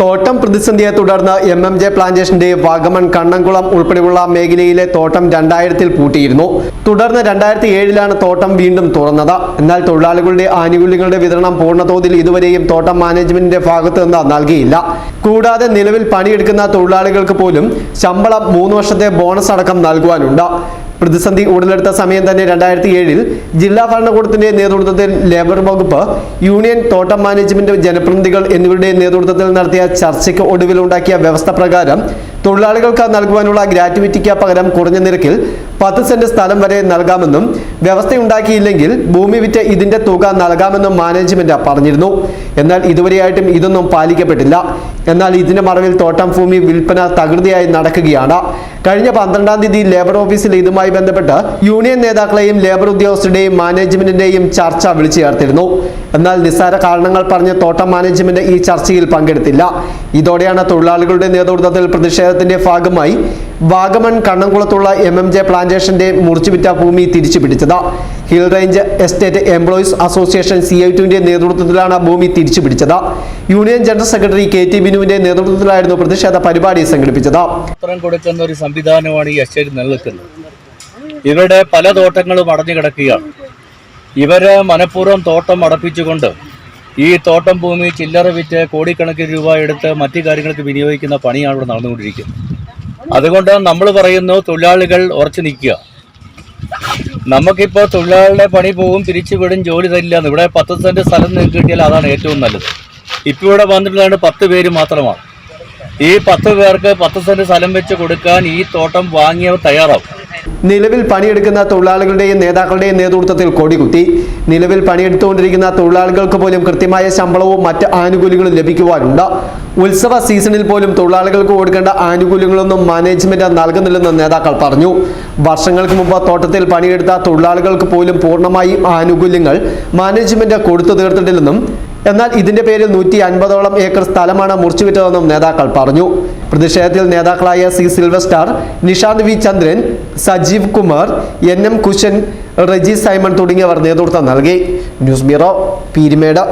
തോട്ടം പ്രതിസന്ധിയെ തുടർന്ന് എം എം ജെ പ്ലാന്റേഷന്റെ വാഗമൺ കണ്ണംകുളം ഉൾപ്പെടെയുള്ള മേഖലയിലെ തോട്ടം രണ്ടായിരത്തിൽ പൂട്ടിയിരുന്നു. തുടർന്ന് രണ്ടായിരത്തി ഏഴിലാണ് തോട്ടം വീണ്ടും തുറന്നത്. എന്നാൽ തൊഴിലാളികളുടെ ആനുകൂല്യങ്ങളുടെ വിതരണം പൂർണതോതിൽ ഇതുവരെയും തോട്ടം മാനേജ്മെന്റിന്റെ ഭാഗത്ത് നിന്ന് നൽകിയില്ല. കൂടാതെ നിലവിൽ പണിയെടുക്കുന്ന തൊഴിലാളികൾക്ക് പോലും ശമ്പളം മൂന്ന് വർഷത്തെ ബോണസ് അടക്കം നൽകുവാനുണ്ട്. പ്രതിസന്ധി ഉടലെടുത്ത സമയം തന്നെ രണ്ടായിരത്തി ഏഴിൽ ജില്ലാ ഭരണകൂടത്തിന്റെ നേതൃത്വത്തിൽ ലേബർ വകുപ്പ് യൂണിയൻ തോട്ടം മാനേജ്മെന്റ് ജനപ്രതിനിധികൾ എന്നിവരുടെ നേതൃത്വത്തിൽ നടത്തിയ ചർച്ചയ്ക്ക് ഒടുവിലുണ്ടാക്കിയ വ്യവസ്ഥ പ്രകാരം തൊഴിലാളികൾക്ക് നൽകുവാനുള്ള ഗ്രാറ്റുവിറ്റിക്ക് പകരം കുറഞ്ഞ നിരക്കിൽ പത്ത് സെന്റ് സ്ഥലം വരെ നൽകാമെന്നും വ്യവസ്ഥയുണ്ടാക്കിയില്ലെങ്കിൽ ഭൂമി വിറ്റ് ഇതിന്റെ തുക നൽകാമെന്നും മാനേജ്മെന്റ് പറഞ്ഞിരുന്നു. എന്നാൽ ഇതുവരെയായിട്ടും ഇതൊന്നും പാലിക്കപ്പെട്ടില്ല. എന്നാൽ ഇതിന്റെ മറവിൽ തോട്ടം ഭൂമി വിൽപ്പന തകൃതിയായി നടക്കുകയാണ്. കഴിഞ്ഞ പന്ത്രണ്ടാം തീയതി ലേബർ ഓഫീസിൽ ഇതുമായി ബന്ധപ്പെട്ട് യൂണിയൻ നേതാക്കളെയും ലേബർ ഉദ്യോഗസ്ഥരുടെയും മാനേജ്മെന്റിന്റെയും ചർച്ച വിളിച്ചു ചേർത്തിരുന്നു. എന്നാൽ നിസ്സാര കാരണങ്ങൾ പറഞ്ഞ് തോട്ടം മാനേജ്മെന്റ് ഈ ചർച്ചയിൽ പങ്കെടുത്തില്ല. ഇതോടെയാണ് തൊഴിലാളികളുടെ നേതൃത്വത്തിൽ പ്രതിഷേധത്തിന്റെ ഭാഗമായി വാഗമൺ കണ്ണംകുളത്തുള്ള എം എം ജെ പ്ലാന്റേഷന്റെ മുറിച്ചുവിറ്റ ഭൂമി തിരിച്ചു പിടിച്ചത് hill range estate employees association C I ടുവിന്റെ നേതൃത്വത്തിലാണ് ഭൂമി തിരിച്ചു പിടിച്ചത് union general secretary K T ബിനുവിന്റെ നേതൃത്വത്തിലായിരുന്നു പ്രതിഷേധ പരിപാടി സംഘടിപ്പിച്ചത്. കൊടുക്കുന്ന ഒരു സംവിധാനമാണ് ഈ എസ്റ്റേറ്റ് നിലനിൽക്കുന്നത്. ഇവരുടെ പല തോട്ടങ്ങളും അടഞ്ഞു കിടക്കുകയാണ് ഇവർ മനഃപൂർവം തോട്ടം അടപ്പിച്ചുകൊണ്ട് ഈ തോട്ടം ഭൂമി ചില്ലറ വിറ്റ് കോടിക്കണക്കിന് രൂപ എടുത്ത് മറ്റു കാര്യങ്ങൾക്ക് വിനിയോഗിക്കുന്ന പണിയാണ് ഇവിടെ നടന്നുകൊണ്ടിരിക്കുന്നത്. അതുകൊണ്ട് നമ്മൾ പറയുന്നു തൊഴിലാളികൾ ഉറച്ചു നിൽക്കുക. നമുക്കിപ്പോൾ തൊഴിലാളികളുടെ പണി പോകും തിരിച്ചു വിടും ജോലി തരില്ല. ഇവിടെ പത്ത് സെന്റ് സ്ഥലം നിങ്ങൾക്ക് കിട്ടിയാൽ അതാണ് ഏറ്റവും നല്ലത്. ഇപ്പോൾ ഇവിടെ വന്നിട്ടുള്ളത് പത്ത് പേര് മാത്രമാണ്. ഈ പത്ത് പേർക്ക് പത്ത് സെന്റ് സ്ഥലം വെച്ച് കൊടുക്കാൻ ഈ തോട്ടം വാങ്ങിയവർ തയ്യാറാവും. നിലവിൽ പണിയെടുക്കുന്ന തൊഴിലാളികളുടെയും നേതാക്കളുടെയും നേതൃത്വത്തിൽ കൊടികുത്തി. നിലവിൽ പണിയെടുത്തുകൊണ്ടിരിക്കുന്ന തൊഴിലാളികൾക്ക് പോലും കൃത്യമായ ശമ്പളവും മറ്റ് ആനുകൂല്യങ്ങളും ലഭിക്കുവാനുണ്ട്. ഉത്സവ സീസണിൽ പോലും തൊഴിലാളികൾക്ക് കൊടുക്കേണ്ട ആനുകൂല്യങ്ങളൊന്നും മാനേജ്മെന്റ് നൽകുന്നില്ലെന്ന് നേതാക്കൾ പറഞ്ഞു. വർഷങ്ങൾക്ക് മുമ്പ് തോട്ടത്തിൽ പണിയെടുത്ത തൊഴിലാളികൾക്ക് പോലും പൂർണമായും ആനുകൂല്യങ്ങൾ മാനേജ്മെന്റ് കൊടുത്തു തീർത്തിട്ടില്ലെന്നും എന്നാൽ ഇതിന്റെ പേരിൽ നൂറ്റി അൻപതോളം ഏക്കർ സ്ഥലമാണ് മുറിച്ചുവിറ്റതെന്നും നേതാക്കൾ പറഞ്ഞു. പ്രതിഷേധത്തിൽ നേതാക്കളായ C silver star Nishanth V Chandran Sajeev Kumar N M Kushan Reji Simon തുടങ്ങിയവർ നേതൃത്വം നൽകി. News bureau Peermade.